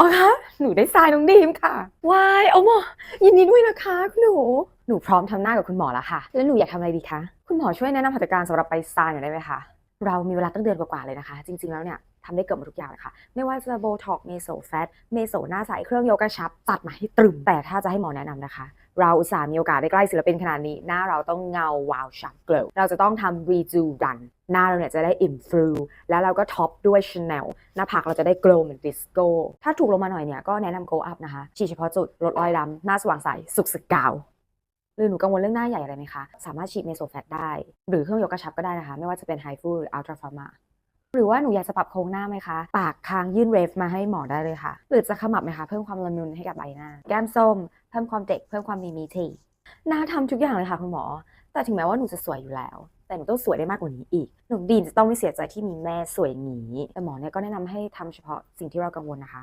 อคะหนูได้ทรายน้องดีมค่ะวายเอาหมอยินดีด้วยนะคะคุณหนู หนูพร้อมทำหน้ากับคุณหมอแล้วค่ะ แล้วหนูอยากทำอะไรดีคะคุณหมอช่วยแนะนำหัตถการสำหรับไปทรายหน่อยได้ไหมคะเรามีเวลาตั้งเดือนกว่าๆเลยนะคะ จริง ๆแล้วเนี่ยทำได้เกือบหมดทุกอย่างเลยค่ะ ไม่ว่าจะโบท็อกเมโซแฟตเมโซหน้าใสเครื่องโยกกระชับ ตัดมาให้ตรึมแต่ถ้าจะให้หมอแนะนำนะคะ เราอุตส่าห์มีโอกาสได้ใกล้ศิลปินขนาดนี้ หน้าเราต้องเงาวาวฉ่ำเกลวเราจะต้องทำรีจูดัน หน้าเราเนี่ยจะได้อิ่มฟลูแล้วเราก็ท็อปด้วยชาแนลหน้าผากเราจะได้เกลเหมือนดิสโก้ ถ้าถูกลงมาหน่อยเนี่ยก็แนะนำโกอัพนะคะฉีดเฉพาะจุดลดรอยดำหน้าสว่างใสสุกสกาวหรือหนูกังวลเรื่องหน้าใหญ่อะไรไหมคะ สามารถฉีดเมโซแฟตได้ หรือเครื่องยกกระชับก็ได้นะคะ ไม่ว่าจะเป็นไฮฟูหรืออัลตราฟาร์มาหรือว่าหนูอยากจะปรับโครงหน้าไหมคะ ปากคางยื่นเรฟมาให้หมอได้เลยค่ะ หรือจะขมับไหมคะ เพิ่มความละมุนให้กับใบหน้า แก้มส้ม เพิ่มความเด็ก เพิ่มความมีมีทีหน้าทำทุกอย่างเลยค่ะคุณหมอ แต่ถึงแม้ว่าหนูจะสวยอยู่แล้ว แต่หนูต้องสวยได้มากกว่านี้อีก หนูดีนจะต้องไม่เสียใจที่มีแม่สวยอย่างนี้ แต่หมอเนี่ยก็แนะนำให้ทำเฉพาะสิ่งที่เรากังวลนะคะ